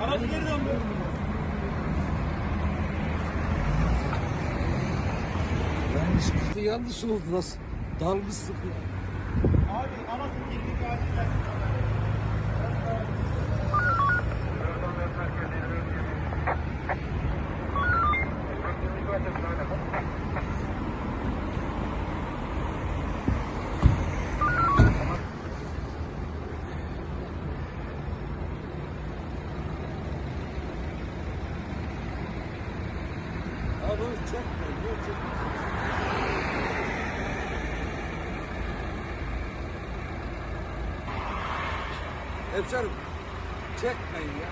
Arabı geri dön be. Yanlış, yanlış oldu nasıl? Dalmışsın ya. Abi arabı geri dön. Onu çekme. Niye çekme? Hemşerim çekmeyin ya.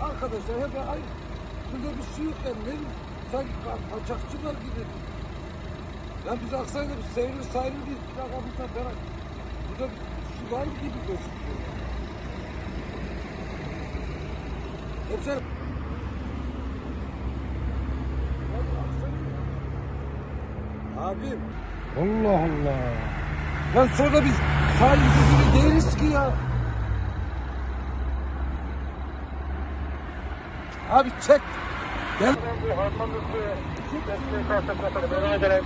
Arkadaşlar hep ay burada bir şey yok yani ne sanki ka- kaçakçılar gibi. Ya biz bir seyir sahibi değil. Bir bizden falan. Burada şu var gibi gözüküyor. Aksaray'a. Abim. Allah Allah. Lan sonra biz sahibi gibi değiliz ki ya. Abi çek. Gel.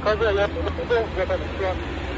Kaza yaptı. Efendim